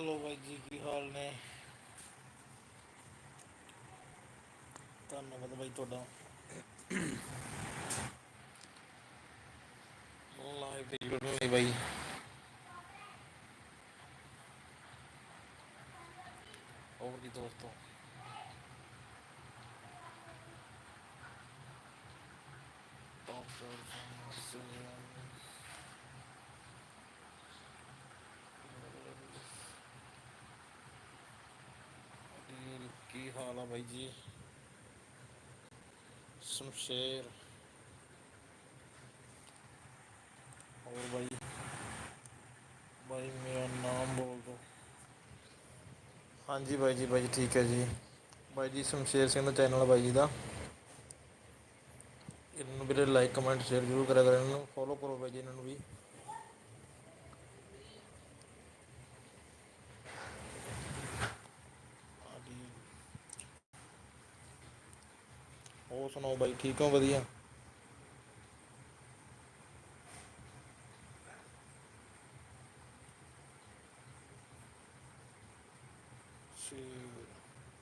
Hello ਬਾਈ ਜੀ ਕੀ ਹਾਲ ਨੇ ਧੰਨਵਾਦ ਬਾਈ ਤੁਹਾਡਾ ਲਾਈਵ ਤੇ ਜੁੜਨ ਲਈ ਬਾਈ ਹੋਰ ਜੀ ਦੋਸਤੋ ਕੀ ਹਾਲ ਆ ਬਾਈ ਜੀ। ਸ਼ਮਸ਼ੇਰ। ਹੋਰ ਬਾਈ। ਬਾਈ, ਮੇਰਾ ਨਾਮ ਬੋਲ ਦੋ ਹਾਂਜੀ ਬਾਈ ਜੀ ਬਾਈ ਜੀ ਠੀਕ ਹੈ ਜੀ। ਬਾਈ ਜੀ, ਸ਼ਮਸ਼ੇਰ ਸਿੰਘ ਦਾ ਚੈਨਲ ਬਾਈ ਜੀ ਦਾ। ਇਹਨਾਂ ਨੂੰ ਵੀਰੇ ਲਾਈਕ ਕਮੈਂਟ ਸ਼ੇਅਰ ਜ਼ਰੂਰ ਕਰਿਆ ਕਰੋ। ਇਹਨਾਂ ਨੂੰ ਫੋਲੋ ਕਰੋ ਬਾਈ ਜੀ, ਇਹਨਾਂ ਨੂੰ ਵੀ ਹਾਂਜੀ। ਹੋਰ ਸੁਣਾਓ ਬਾਈ, ਠੀਕ ਹੋ, ਵਧੀਆ?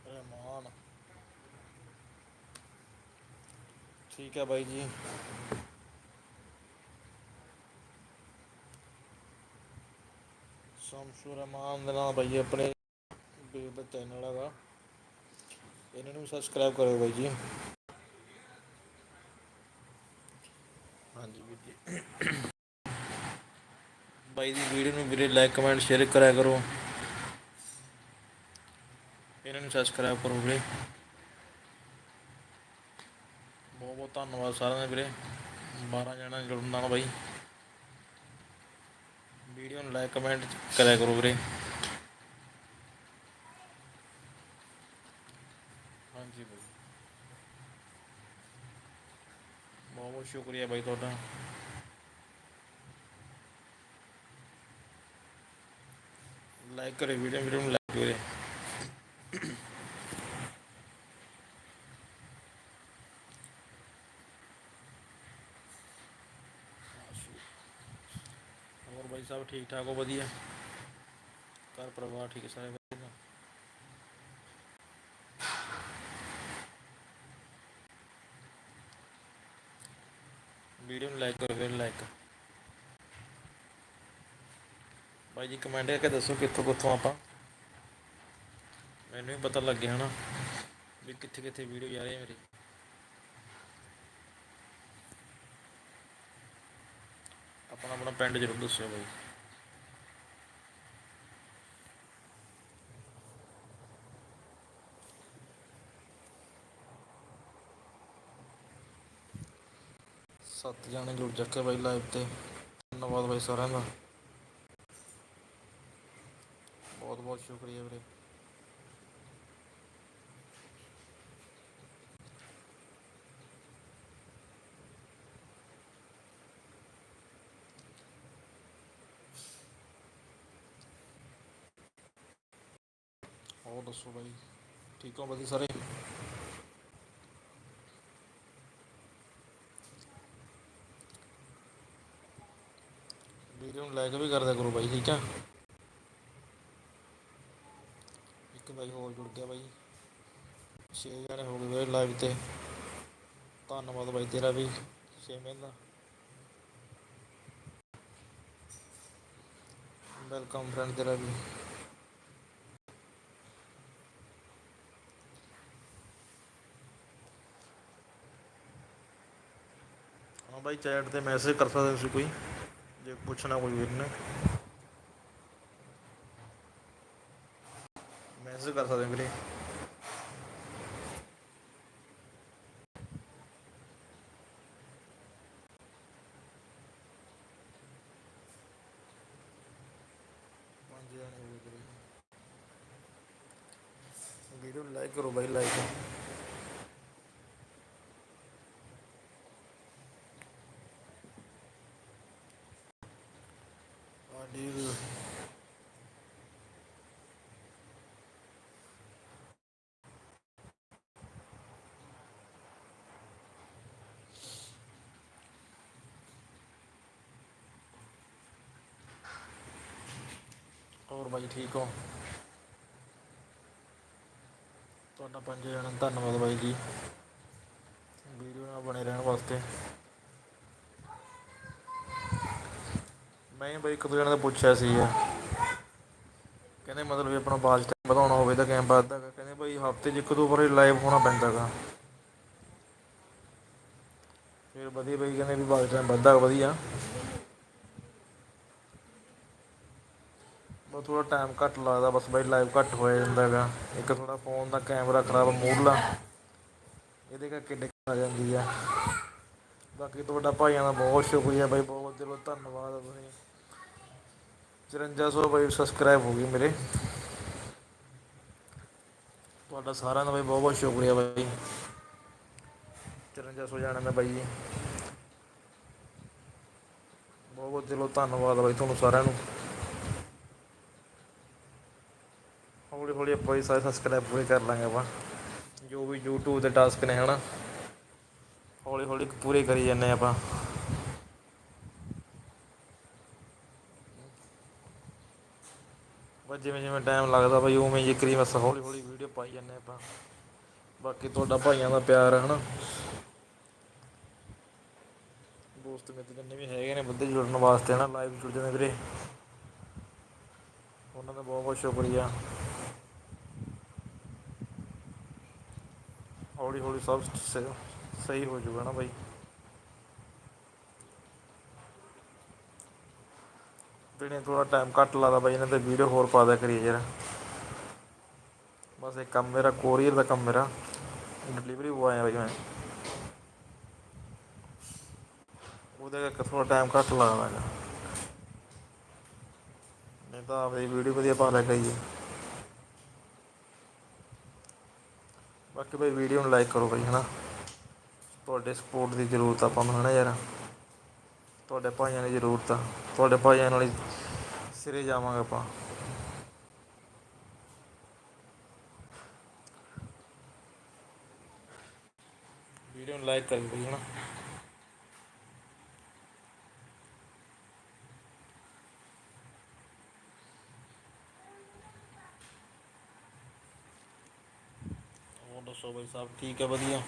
ਰਹਿਮਾਨ। ਠੀਕ ਹੈ ਬਾਈ ਜੀ। ਸ਼ਮਸ਼ੂ ਰਹਿਮਾਨ ਦੇ ਨਾਲ ਬਾਈ ਆਪਣੇ ਵੀਰ ਚੈਨਲ ਹੈਗਾ। ਇਹਨਾਂ ਨੂੰ ਸਬਸਕ੍ਰਾਈਬ ਕਰੋ ਬਾਈ ਜੀ। ਹਾਂਜੀ ਵੀਰ ਜੀ। ਬਾਈ ਦੀ ਵੀਡੀਓ ਨੂੰ ਵੀਰੇ ਲਾਈਕ ਕਮੈਂਟ ਸ਼ੇਅਰ ਕਰਿਆ ਕਰੋ। ਇਹਨਾਂ ਨੂੰ ਸਬਸਕ੍ਰਾਈਬ ਕਰੋ ਵੀਰੇ। ਬਹੁਤ ਬਹੁਤ ਧੰਨਵਾਦ ਸਾਰਿਆਂ ਦਾ ਵੀਰੇ। 12 ਜਣਾ ਜੁੜਨ ਨਾਲ ਬਾਈ। ਵੀਡੀਓ ਨੂੰ ਲਾਈਕ ਕਮੈਂਟ ਕਰਿਆ ਕਰੋ ਵੀਰੇ ਹਾਂਜੀ ਬਾਈ ਬਹੁਤ ਬਹੁਤ ਸ਼ੁਕਰੀਆ ਬਾਈ ਤੁਹਾਡਾ ਲਾਈਕ ਕਰੇ ਵੀਡੀਓ ਵੀਡੀਓ ਨੂੰ ਲਾਈਕ ਵੀਰੇ ਹੋਰ ਬਾਈ ਸਭ ਠੀਕ ਠਾਕ ਹੋ ਵਧੀਆ ਘਰ ਪਰਿਵਾਰ ਠੀਕ ਸਾਰੇ ਵਧੀਆ ਵੀਡੀਓ ਨੂੰ ਲਾਈਕ ਕਰੋ ਫਿਰ ਲਾਈਕ ਬਾਈ ਜੀ ਕਮੈਂਟ ਕਰਕੇ ਦੱਸੋ ਕਿੱਥੋਂ ਕਿੱਥੋਂ ਆਪਾਂ। ਮੈਨੂੰ ਵੀ ਪਤਾ ਲੱਗਿਆ ਹਨਾ ਵੀ ਕਿੱਥੇ ਕਿੱਥੇ ਵੀਡੀਓ ਜਾ ਰਹੀ ਹੈ ਮੇਰੀ। ਆਪਣਾ ਆਪਣਾ ਪਿੰਡ ਜ਼ਰੂਰ ਦੱਸਿਓ ਬਾਈ। ਸੱਤ ਜਾਣੇ ਜੁੜ ਚੱਕੇ ਬਾਈ ਲਾਈਵ ਤੇ। ਧੰਨਵਾਦ ਬਾਈ ਸਾਰਿਆਂ ਦਾ। ਬਹੁਤ ਸ਼ੁਕਰੀਆ ਵੀਰੇ। ਹੋਰ ਦੱਸੋ ਬਾਈ, ਠੀਕ ਹੋ ਵਧੀਆ ਸਾਰੇ? ਵੀਡੀਓ ਨੂੰ ਲਾਈਕ ਵੀ ਕਰਦਿਆ ਕਰੋ ਬਾਈ, ਠੀਕ ਆ ਇੱਕ ਬਾਈ ਹੋਰ ਜੁੜ ਗਿਆ ਬਾਈ। ਛੇ ਹੋ ਗਏ ਲਾਈਵ ਤੇ। ਧੰਨਵਾਦ ਬਾਈ ਤੇਰਾ ਵੀ ਛੇਵੇਂ ਦਾ ਵੈਲਕਮ ਫਰੈਂਡ ਤੇਰਾ ਵੀ। ਹਾਂ ਬਾਈ ਚੈਟ ਤੇ ਮੈਸੇਜ ਕਰ ਸਕਦੇ ਹੋ ਤੁਸੀਂ ਕੋਈ। ਜੇ ਪੁੱਛਣਾ ਕੋਈ ਵੀਰ ਨੇ ਮੈਸੇਜ ਕਰ ਸਕਦੇ ਹੋ ਵੀਰੇ ਪੰਜ ਜਣੇ ਹੋ ਗਏ ਵੀਰੇ ਵੀਡੀਓ ਨੂੰ ਲਾਈਕ ਕਰੋ ਬਾਈ ਲਾਈਕ ਆਡੀ ਹੋਰ ਬਾਈ ਠੀਕ ਹੋ? ਤੁਹਾਡਾ ਪੰਜ ਜਣਾਂ ਧੰਨਵਾਦ ਬਾਈ ਜੀ। ਵੀਡੀਓ ਨਾਲ ਬਣੇ ਰਹਿਣ ਵਾਸਤੇ। ਮੈਂ ਬਾਈ ਇੱਕ ਦੋ ਜਣਾਂ ਦਾ ਪੁੱਛਿਆ ਸੀ ਕਹਿੰਦੇ ਮਤਲਬ ਵੀ ਆਪਣਾ ਬਾਜ ਟਾਈਮ ਵਧਾਉਣਾ ਹੋਵੇ ਤਾਂ ਕਿਵੇਂ ਵੱਧਦਾ ਗਾ। ਕਹਿੰਦੇ ਬਾਈ ਹਫ਼ਤੇ 'ਚ ਇੱਕ ਦੋ ਵਾਰੀ ਲਾਈਵ ਹੋਣਾ ਪੈਂਦਾ ਗਾ। ਫਿਰ ਵਧੀਆ ਬਾਈ ਕਹਿੰਦੇ ਵੀ ਬਾਜ ਟਾਈਮ ਵੱਧਦਾ ਗਾ, ਵਧੀਆ। ਥੋੜਾ ਟਾਈਮ ਘੱਟ ਲੱਗਦਾ, ਬਸ ਬਾਈ ਲਾਈਵ ਘੱਟ ਹੋ ਜਾਂਦਾ ਹੈਗਾ। ਇੱਕ ਥੋੜਾ ਫੋਨ ਦਾ ਕੈਮਰਾ ਖਰਾਬ ਮੂਹਰਲਾ। ਇਹਦੇ ਕਰਕੇ ਦਿੱਕਤ ਆ ਜਾਂਦੀ ਆ। ਬਾਕੀ ਤੁਹਾਡਾ ਭਾਈਆਂ ਦਾ ਬਹੁਤ ਸ਼ੁਕਰੀਆ ਬਾਈ, ਬਹੁਤ ਦਿਲੋਂ ਧੰਨਵਾਦ ਆ ਤੁਸੀਂ। 5400 ਬਾਈ ਸਬਸਕ੍ਰਾਈਬ ਹੋ ਗਈ ਮੇਰੇ। ਤੁਹਾਡਾ ਸਾਰਿਆਂ ਦਾ ਬਾਈ ਬਹੁਤ ਬਹੁਤ ਸ਼ੁਕਰੀਆ ਬਾਈ। 5400 ਜਾਣਾ ਮੈਂ ਬਾਈ ਜੀ। ਬਹੁਤ ਬਹੁਤ ਦਿਲੋਂ ਧੰਨਵਾਦ ਬਾਈ ਤੁਹਾਨੂੰ ਸਾਰਿਆਂ ਨੂੰ। ਹੌਲੀ ਹੌਲੀ ਆਪਾਂ ਵੀ ਸਾਰੇ ਸਬਸਕ੍ਰਾਈਬ ਪੂਰੇ ਕਰ ਲਾਂਗੇ ਆਪਾਂ। ਜੋ ਵੀ YouTube ਦੇ ਟਾਸਕ ਨੇ, ਹਨਾ। ਹੌਲੀ ਹੌਲੀ ਪੂਰੇ ਕਰੀ ਜਾਂਦੇ ਆਪਾਂ। ਬਸ ਜਿਵੇਂ ਜਿਵੇਂ ਟਾਈਮ ਲੱਗਦਾ ਬਈ, ਉਵੇਂ ਹੀ ਕਰੀ ਬਸ ਹੌਲੀ ਹੌਲੀ ਵੀਡੀਓ ਪਾਈ ਜਾਂਦੇ ਆਪਾਂ। ਬਾਕੀ ਤੁਹਾਡਾ ਭਾਈਆਂ ਦਾ ਪਿਆਰ ਹੈ ਹਨਾ। ਦੋਸਤ ਮਿੱਤਰ ਜਿੰਨੇ ਵੀ ਹੈਗੇ ਨੇ, ਬੰਦੇ ਜੁੜਨ ਵਾਸਤੇ ਨਾ ਲਾਈਵ ਜੁੜ ਜਾਂਦੇ ਵੀਰੇ। ਉਹਨਾਂ ਦਾ ਬਹੁਤ ਬਹੁਤ ਸ਼ੁਕਰੀਆ। ਹੌਲੀ ਹੌਲੀ ਸਭ ਸ- ਸਹੀ ਹੋ ਜਾਊਗਾ ਨਾ ਬਾਈ। ਜਿਹੜੇ ਥੋੜਾ ਟਾਈਮ ਘੱਟ ਲੱਗਦਾ ਬਾਈ, ਇਹਨਾਂ ਤੇ ਵੀਡੀਓ ਹੋਰ ਪਾ ਦਿਆ ਕਰੀਏ ਯਾਰ। ਬਸ ਇੱਕ ਕੰਮ ਮੇਰਾ ਕੋਰੀਅਰ ਦਾ ਕੰਮ ਮੇਰਾ। ਡਿਲੀਵਰੀ ਬੁਆਏ ਆ ਬਾਈ ਮੈਂ। ਉਹਦੇ ਕਰਕੇ ਥੋੜਾ ਟਾਈਮ ਘੱਟ ਲੱਗਦਾ ਹੈਗਾ ਨਹੀਂ ਤਾਂ ਆਪਦੀ ਵੀਡੀਓ ਵਧੀਆ ਪਾ ਲਿਆ ਕਰੀਏ। ਬਾਕੀ ਭਾਈ ਵੀਡੀਓ ਨੂੰ ਲਾਈਕ ਕਰੋ ਭਾਈ, ਹਨਾ। ਤੁਹਾਡੇ ਸਪੋਰਟ ਦੀ ਜ਼ਰੂਰਤ ਆਪਾਂ ਨੂੰ, ਹਨਾ ਯਾਰ। ਤੁਹਾਡੇ ਭਾਈਆਂ ਦੀ ਜ਼ਰੂਰਤ ਆ। ਤੁਹਾਡੇ ਭਾਈਆਂ ਨਾਲ ਸਿਰੇ ਜਾਵਾਂਗੇ ਆਪਾਂ। ਵੀਡੀਓ ਨੂੰ ਲਾਈਕ ਕਰੀ ਭਾਈ, ਹਨਾ ਹੋਰ ਦੱਸੋ ਭਾਈ ਸਾਹਿਬ ਠੀਕ ਹੈ ਵਧੀਆ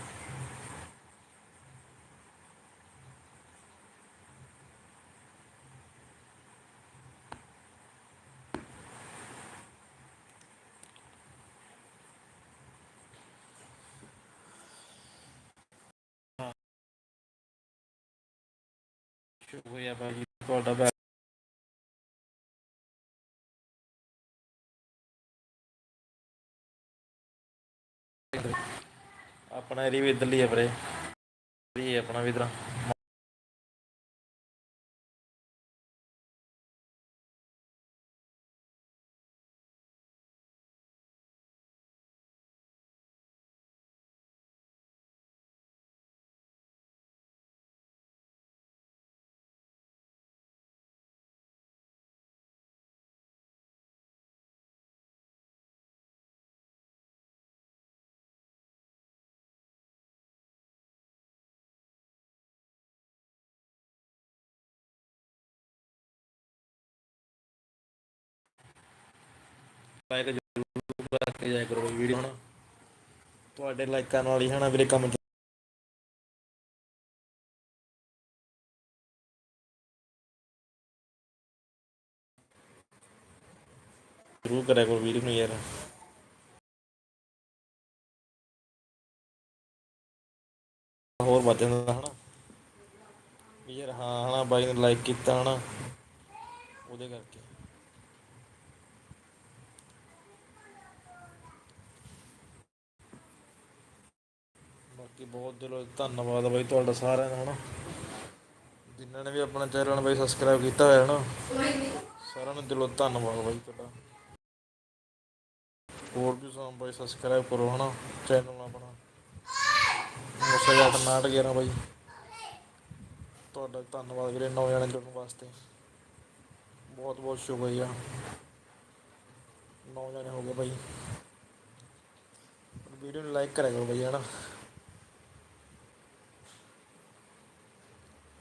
ਸ਼ੁਕਰੀਆ ਭਾਜੀ ਤੁਹਾਡਾ ਆਪਣਾ ਏਰੀਆ ਵੀ ਇੱਧਰਲੀ ਹੈ ਵੀਰੇ। ਇਹ ਆਪਣਾ ਵੀ ਇੱਧਰ। ਲਾਈਕ ਜ਼ਰੂਰ ਕਰਕੇ ਜਾਇਆ ਕਰੋ ਵੀਡੀਓ ਹਨਾ ਤੁਹਾਡੇ ਲਾਈਕਾਂ ਨਾਲ ਹੀ ਹਨਾ ਵੀਰੇ ਕੰਮ ਜ਼ਰੂਰ ਕਰਿਆ ਕਰੋ ਵੀਡੀਓ ਨੂੰ ਯਾਰ। ਹੋਰ ਵੱਧ ਜਾਂਦਾ ਹਨਾ। ਵੀ ਯਾਰ ਹਾਂ ਹਨਾ ਬਾਈ ਨੇ ਲਾਈਕ ਕੀਤਾ ਹਨਾ। ਉਹਦੇ ਕਰਕੇ ਬਾਕੀ ਬਹੁਤ ਦਿਲੋਂ ਧੰਨਵਾਦ ਬਾਈ ਤੁਹਾਡਾ ਸਾਰਿਆਂ ਦਾ, ਹਨਾ। ਜਿਨ੍ਹਾਂ ਨੇ ਵੀ ਆਪਣਾ ਚੈਨਲ ਬਾਈ ਸਬਸਕ੍ਰਾਈਬ ਕੀਤਾ ਹੋਇਆ, ਹਨਾ। ਸਾਰਿਆਂ ਨੂੰ ਦਿਲੋਂ ਧੰਨਵਾਦ ਬਾਈ ਤੁਹਾਡਾ। ਹੋਰ ਵੀ ਸਾਨੂੰ ਬਾਈ ਸਬਸਕ੍ਰਾਈਬ ਕਰੋ, ਹਨਾ, ਚੈਨਲ ਆਪਣਾ। ਮੁਸਾ ਜੱਟ 911 ਬਾਈ। ਤੁਹਾਡਾ ਧੰਨਵਾਦ ਵੀਰੇ ਨੌ ਜਣੇ ਜੁੜਨ ਵਾਸਤੇ। ਬਹੁਤ ਬਹੁਤ ਸ਼ੁਕਰੀਆ। ਨੌ ਜਣੇ ਹੋ ਗਏ ਬਾਈ। ਵੀਡੀਓ ਨੂੰ ਲਾਈਕ ਕਰਿਆ ਕਰੋ ਬਾਈ, ਹਨਾ।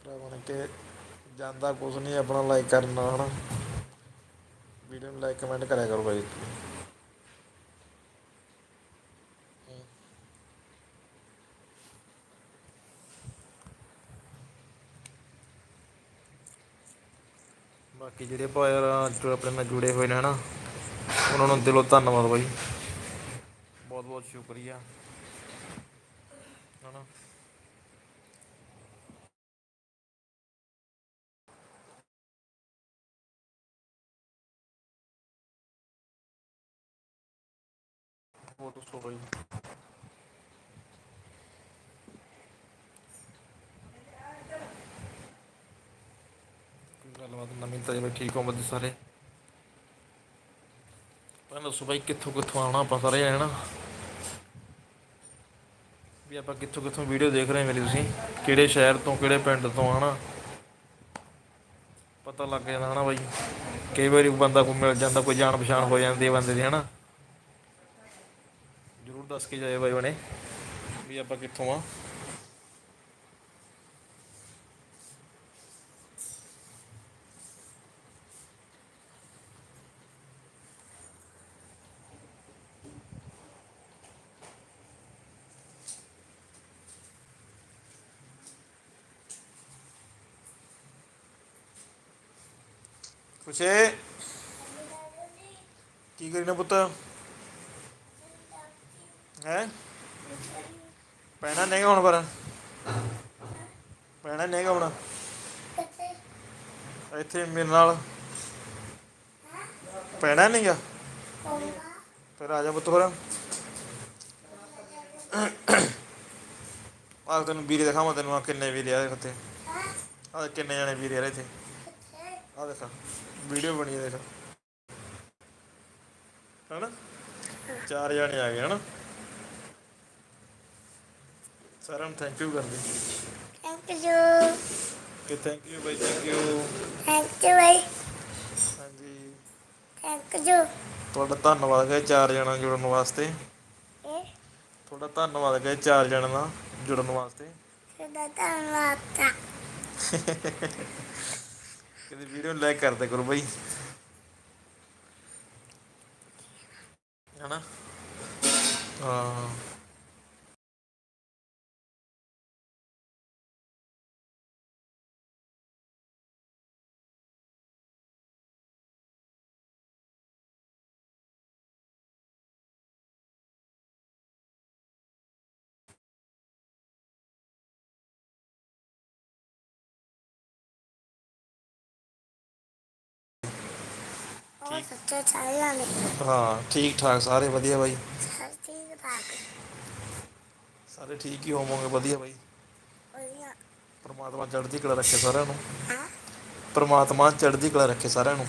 ਭਰਾ ਬਣ ਕੇ ਜਾਂਦਾ ਕੁਛ ਨਹੀਂ, ਆਪਣਾ ਲਾਈਕ ਕਰਨਾ ਹਨਾ। ਵੀਡੀਓ ਨੂੰ ਲਾਈਕ ਕਮੈਂਟ ਕਰਿਆ ਕਰੋ ਬਾਈ। ਬਾਕੀ ਜਿਹੜੇ ਭਾਈ ਜੋ ਆਪਣੇ ਨਾਲ ਜੁੜੇ ਹੋਏ ਨੇ, ਹਨਾ, ਉਹਨਾਂ ਨੂੰ ਦਿਲੋਂ ਧੰਨਵਾਦ ਬਾਈ। ਬਹੁਤ ਬਹੁਤ ਸ਼ੁਕਰੀਆ, ਹਨਾ। ਹੋਰ ਦੱਸੋ ਗੱਲਬਾਤ ਨਵੀਂ ਤਾਜੀ ਠੀਕ ਹੋ ਬੱਦੇ ਸਾਰੇ? ਪਹਿਲਾਂ ਦੱਸੋ ਬਾਈ, ਕਿੱਥੋਂ ਕਿੱਥੋਂ ਆਉਣਾ ਆਪਾਂ ਸਾਰੇ ਆਏ ਨਾ? ਵੀ ਆਪਾਂ ਕਿੱਥੋਂ ਕਿੱਥੋਂ ਵੀਡੀਓ ਦੇਖ ਰਹੇ ਮੇਰੀ ਤੁਸੀਂ। ਕਿਹੜੇ ਸ਼ਹਿਰ ਤੋਂ, ਕਿਹੜੇ ਪਿੰਡ ਤੋਂ ਹਨਾ ਪਤਾ ਲੱਗ ਜਾਂਦਾ ਹਨਾ ਬਾਈ। ਕਈ ਵਾਰੀ ਬੰਦਾ ਕੋਈ ਮਿਲ ਜਾਂਦਾ, ਕੋਈ ਜਾਣ ਪਛਾਣ ਹੋ ਜਾਂਦੀ ਹੈ ਬੰਦੇ ਦੀ, ਹਨਾ? ਦੱਸ ਕੇ ਜਾਏ ਬਾਈ ਬਣੇ। ਵੀ ਆਪਾਂ ਕਿੱਥੋਂ ਆ? ਖੁਸ਼ੇ? ਕੀ ਕਰੀ ਪੁੱਤ? ਹੈ? ਪੈਣਾ ਨਹੀਂ ਹੁਣ ਪਰ। ਪੈਣਾ ਨਹੀਂ ਹੁਣ। ਇੱਥੇ ਮੇਰੇ ਨਾਲ। ਪੈਣਾ ਨਹੀਂਗਾ। ਫਿਰ ਆ ਜਾ ਪੁੱਤ ਫਿਰ ਆ ਤੈਨੂੰ ਵੀਰੇ ਦਿਖਾਵਾਂ, ਤੈਨੂੰ ਆ ਕਿੰਨੇ ਵੀਰੇ ਆ ਦੇਖ ਆ ਕਿੰਨੇ ਜਣੇ ਵੀਰੇ ਆ ਰਹੇ ਇੱਥੇ। ਆ ਦੇਖ, ਵੀਡੀਓ ਬਣੀ ਦੇਖ। ਹਨਾ? ਚਾਰ ਜਣੇ ਆ ਗਏ, ਹਨਾ? ਸਾਰਿਆਂ ਨੂੰ ਥੈਂਕ ਯੂ ਕਰਦੇ Thank you. ਕਿ thank you by thank you Thank you. bhai. ਹਾਂਜੀ Thank you. ਤੁਹਾਡਾ ਧੰਨਵਾਦ ਹੈ ਚਾਰ ਜਣਾ ਜੁੜਨ ਵਾਸਤੇ ਤੁਹਾਡਾ ਧੰਨਵਾਦ ਹੈ ਚਾਰ ਜਣਾਂ ਦਾ ਜੁੜਨ ਵਾਸਤੇ sudah terlambat. ਕਦੇ ਵੀਡੀਓ ਲਾਈਕ ਕਰਦੇ ਕਰੋ ਬਾਈ ਹਨਾ ਹਾਂ Saya nih. ਹਾਂ ਠੀਕ ਠਾਕ ਸਾਰੇ ਵਧੀਆ ਬਾਈ. ਸਾਰੇ ਠੀਕ ਹੀ ਹੋਵੋਗੇ ਵਧੀਆ ਬਾਈ iya. ਪਰਮਾਤਮਾ ਚੜ੍ਹਦੀ ਕਲਾ ਰੱਖੇ ਸਾਰਿਆਂ ਨੂੰ Hah? ਪਰਮਾਤਮਾ ਚੜ੍ਹਦੀ ਕਲਾ ਰੱਖੇ ਸਾਰਿਆਂ ਨੂੰ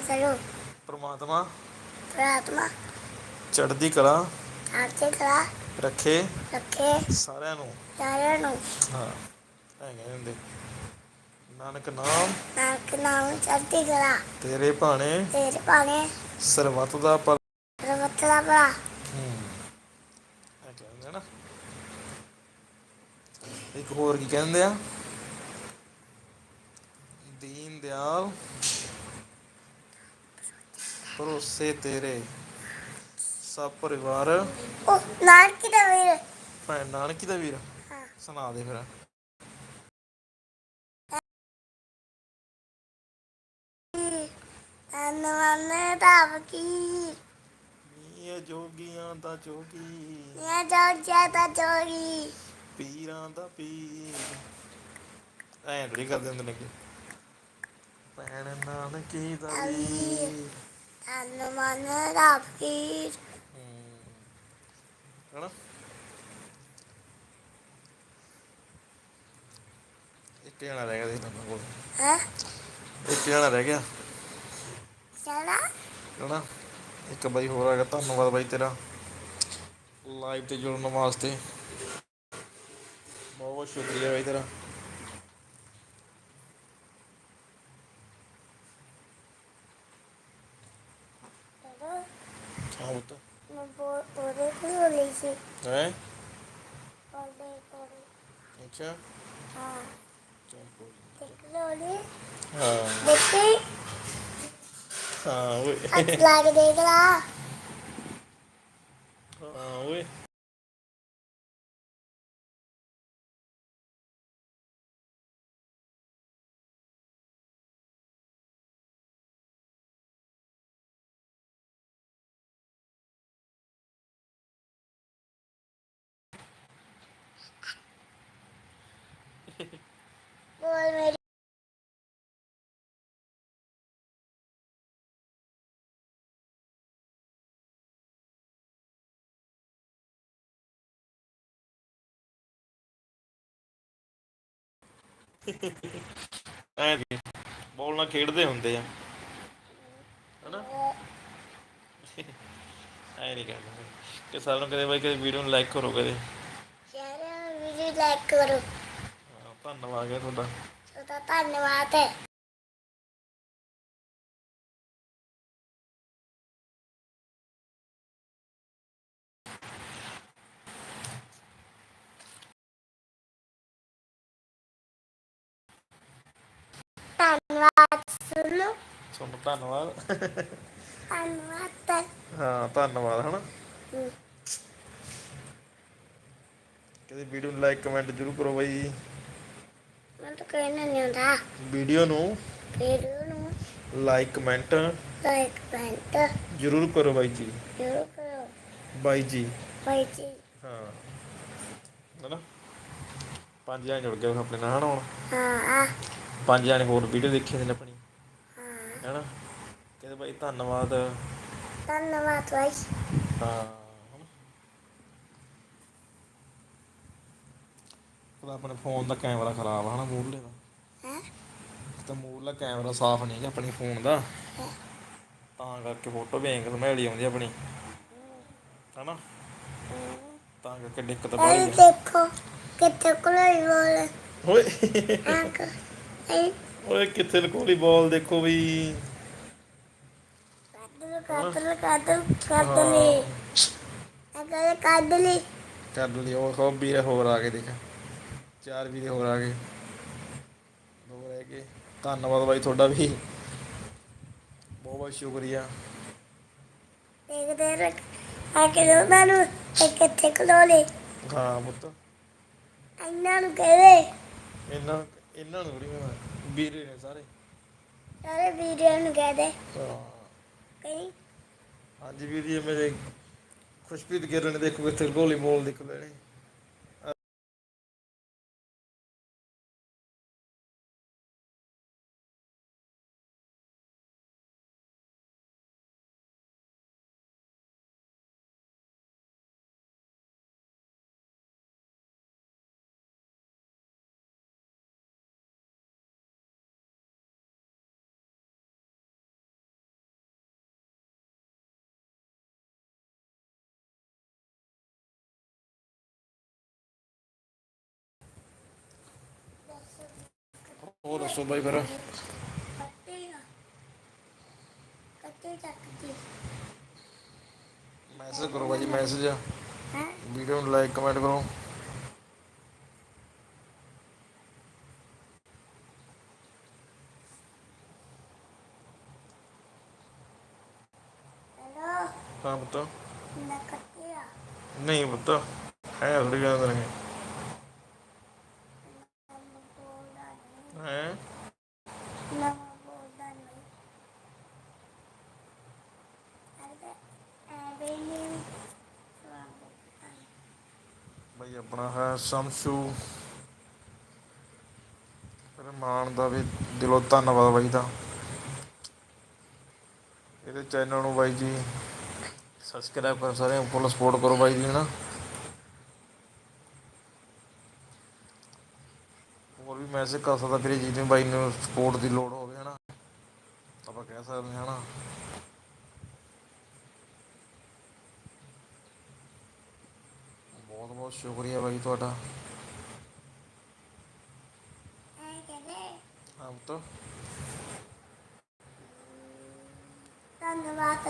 terus? ਪਰਮਾਤਮਾ. ਚੜ੍ਹਦੀ ਕਲਾ Arti kelah. ਰੱਖੇ Oke. ਸਾਰਿਆਂ ਨੂੰ Saya nu. ਹਾਂ ਐ ਕਹਿੰਦੇ ਹੁੰਦੇ ਨਾਨਕ ਨਾਮ। Nak kenal arti kelah. ਤੇਰੇ ਭਾਣੇ। Dari pane. ਸਰਬੱਤ ਦਾ ਪਰ? ਹੂੰ। ਐ ਕਹਿੰਦੇ ਨਾ। ਇੱਕ ਹੋਰ ਕੀ ਕਹਿੰਦੇ ਆ? ਦੀਨ ਦਿਆਲ। ਭਰੋਸੇ ਤੇਰੇ। ਸਭ ਪਰਿਵਾਰ। ਉਹ ਨਾਨਕੀ ਦਾ ਵੀਰ। ਭੈਣ ਨਾਨਕੀ ਦਾ ਵੀਰ। ਸੁਣਾ ਦੇ ਫਿਰ। ਦਾ ਕੀ ਇਹ ਜੋਗੀਆਂ ਦਾ ਜੋਗੀ। ਇਹ ਜੋ ਜ਼ਿਆਦਾ ਚੋਰੀ ਪੀਰਾਂ ਦਾ ਪੀਰ। ਐਂ ਥੋੜੀ ਕਰਦੇ ਹੁੰਦੇ ਨੇ ਕਿ ਭੈਣ ਨਾਨਕੀ ਦਾ ਵੀਰ। ਅਨਵਾਨੇ ਦਾ ਕੀ ਹਮ। ਹਨਾ ਇੱਕ ਜਣਾ ਰਹਿ ਗਿਆ ਦੇਖ ਮੇਰੇ ਕੋਲ। ਹੈ? ਇੱਕ ਜਣਾ ਰਹਿ ਗਿਆ। ਚਲਾ ਹਨਾ ਇੱਕ ਬਾਈ ਹੋਰ ਗਿਆ ਧੰਨਵਾਦ ਬਾਈ ਤੇਰਾ। ਲਾਈਵ ਤੇ ਜੁੜਨ ਵਾਸਤੇ। ਬਹੁਤ ਬਹੁਤ ਸ਼ੁਕਰੀਆ ਬਾਈ ਤੇਰਾ। ਹਾਂ? ਬਤਾ ਮੈਂ ਉਹਦੇ ਕੋਲ ਲਈ ਸੀ। ਹੈ? ਉਹਦੇ ਕੋਲ। ਅੱਛਾ। ਹਾਂ। ਚੱਲ ਕੋਈ ਹਾਂ। ਦੇਖੀ? ਹਾਂ ਓਏ ਅੱਜ ਲਾ ਕੇ ਦੇਖ ਲਾ ਹਾਂ ਓਏ ਬੋਲ ਮੇਰੀ ਐ ਵੀ ਬੋਲ ਨਾਲ ਖੇਡਦੇ ਹੁੰਦੇ ਆ। ਹਨਾ? ਐ ਨਹੀਂ ਕਰਦੇ ਕਿ ਸਾਰਿਆਂ ਨੂੰ ਕਦੇ ਬਾਈ ਕਦੇ ਵੀਡੀਓ ਨੂੰ ਲਾਈਕ ਕਰੋ ਕਦੇ। ਸ਼ੇਅਰ ਵੀਡੀਓ ਲਾਈਕ ਕਰੋ। ਹਾਂ, ਧੰਨਵਾਦ ਗਿਆ ਤੁਹਾਡਾ। ਤੁਹਾਡਾ ਧੰਨਵਾਦ ਹੈ। ਧੰਨਵਾਦ ਸੁਣੋ। ਤੁਹਾਨੂੰ ਧੰਨਵਾਦ। ਧੰਨਵਾਦ। ਹੈ। ਹਾਂ ਧੰਨਵਾਦ ਹਨਾ? ਹਮ, ਕਦੇ ਵੀਡੀਓ ਨੂੰ ਲਾਈਕ ਕਮੈਂਟ ਜ਼ਰੂਰ ਕਰੋ ਬਾਈ। ਮੈਂ ਤਾਂ ਕਹਿਣਾ ਨਹੀਂ ਹੁੰਦਾ ਵੀਡੀਓ ਨੂੰ ਵੀਡੀਓ ਨੂੰ ਲਾਈਕ ਕਮੈਂਟ ਲਾਈਕ ਪੈਂਟ ਜ਼ਰੂਰ ਕਰੋ ਬਾਈ ਜੀ। ਜ਼ਰੂਰ ਕਰੋ। ਬਾਈ ਜੀ। ਭਾਈ ਜੀ। ਹਾਂ। ਹਨਾ? ਪੰਜ ਜਣੇ ਜੁੜ ਗਏ ਆਪਣੇ ਨਾਲ ਹਨਾ ਹੁਣ? ਹਾਂ ਆ। ਪੰਜ ਜਣੇ ਹੋਰ ਵੀਡੀਓ ਦੇਖੀ ਨੇ ਆਪਣੀ। ਹਾਂ। ਹੈਨਾ? ਕਹਿੰਦੇ ਬਾਈ ਧੰਨਵਾਦ। ਧੰਨਵਾਦ ਭਾਈ ਹਾਂ। ਉਹਦਾ ਆਪਣੇ ਫੋਨ ਦਾ ਕੈਮਰਾ ਖਰਾਬ ਆ ਹਨਾ ਮੂਰਲੇ ਦਾ? ਹੈ? ਤਾਂ ਮੂਰਲਾ ਕੈਮਰਾ ਸਾਫ਼ ਨਹੀਂ ਹੈ ਆਪਣੇ ਫੋਨ ਦਾ। ਤਾਂ ਕਰਕੇ ਫੋਟੋ ਵੀ ਐਂਗਲ ਮੈਲੀ ਆਉਂਦੀ ਆਪਣੀ। ਹਨਾ? ਤਾਂ ਕਰਕੇ ਦਿੱਕਤ ਬੜੀ ਹੈ ਦੇਖੋ ਕਿੱਥੇ ਕੋਲੇ ਬੋਲ। ਓਏ। ਅੰਕ ਓਏ ਕਿੱਥੇ ਲਕੋਲੀ ਬਾਲ ਦੇਖੋ ਵੀ ਕਾਦਲ ਕਾਦਲ ਕਾਦਲ ਕਾਦਲੀ ਅਗਰ ਕਾਦਲੀ ਕਰ ਲਈ ਉਹ ਵੀਰੇ ਹੋਰ ਆ ਗਏ ਦੇਖ। ਚਾਰ ਵੀਰੇ ਹੋਰ ਆ ਗਏ। ਦੋ ਰਹਿ ਗਏ। ਧੰਨਵਾਦ ਬਾਈ ਤੁਹਾਡਾ ਵੀ। ਬਹੁਤ ਬਹੁਤ ਸ਼ੁਕਰੀਆ। ਦੇਖਦੇ ਰੱਖ ਆ ਕੇ ਉਹਨਾਂ ਨੂੰ ਇਹ ਕਿੱਥੇ ਕੋਲੇ ਹਾਂ ਪੁੱਤ। ਇਹਨਾਂ ਨੂੰ ਕਹਦੇ ਇਹਨਾਂ ਇਹਨਾਂ ਨੂੰ ਵੀ ਵੀਰੇ ਨੇ ਸਾਰੇ। ਸਾਰੇ ਵੀਡੀਓ ਨੂੰ ਕਹਦੇ ਹਾਂ। ਕਈ? ਹਾਂਜੀ ਵੀਰ ਮੇਰੇ ਖੁਸ਼ਪ੍ਰੀਤ ਗਿੱਲ ਨੇ ਦੇਖੋ ਕਿੱਥੇ ਗੋਲੀ ਮੋਲ ਦੇਖ ਲੈਣੇ ਹੋਰ ਦੱਸੋ ਬਾਈ ਫਿਰ। ਕੱਟੇ ਕੱਟੇ ਚੱਕਦੀ ਮੈਸੇਜ ਕਰੋ ਬਾਈ ਮੈਸੇਜ ਹੈ? ਵੀਡੀਓ ਨੂੰ ਲਾਈਕ ਕਮੈਂਟ ਕਰੋ। ਹਾਂ ਕੱਟਿਆ। ਨਹੀਂ ਪੁੱਤ ਹੈ ਥੋੜੀ ਗੱਲ ਕਰਾਂਗੇ ਮੈਂ ਬੋਲਦਾ ਨਹੀਂ ਹੈ ਮੈਂ ਬੋਲਦਾ ਨਹੀਂ ਅਰੇ ਐਵੇਂ ਨਹੀਂ ਬਈ ਆਪਣਾ ਹੈ ਸਮਸ਼ੂ ਰਮਾਨ ਦਾ ਵੀ ਦਿਲੋਂ ਧੰਨਵਾਦ ਬਾਈ ਦਾ। ਇਹਦੇ ਚੈਨਲ ਨੂੰ ਬਾਈ ਜੀ ਸਬਸਕ੍ਰਾਈਬ ਕਰੋ ਸਾਰੇ ਫੁੱਲ ਸਪੋਰਟ ਕਰੋ ਬਾਈ ਜੀ ਨਾ ਹੋਰ ਵੀ ਮੈਸੇਜ ਕਰ ਸਕਦਾ ਵੀਰੇ ਜਿਹਨੂੰ ਬਾਈ ਨੂੰ ਸਪੋਰਟ ਦੀ ਲੋੜ ਹੋਵੇ, ਹਨਾ। ਆਪਾਂ ਕਹਿ ਸਕਦੇ ਹਾਂ, ਹਨਾ। ਬਹੁਤ ਬਹੁਤ ਸ਼ੁਕਰੀਆ ਬਾਈ ਤੁਹਾਡਾ। ਐ ਕਹਿੰਦੇ ਧੰਨਵਾਦ।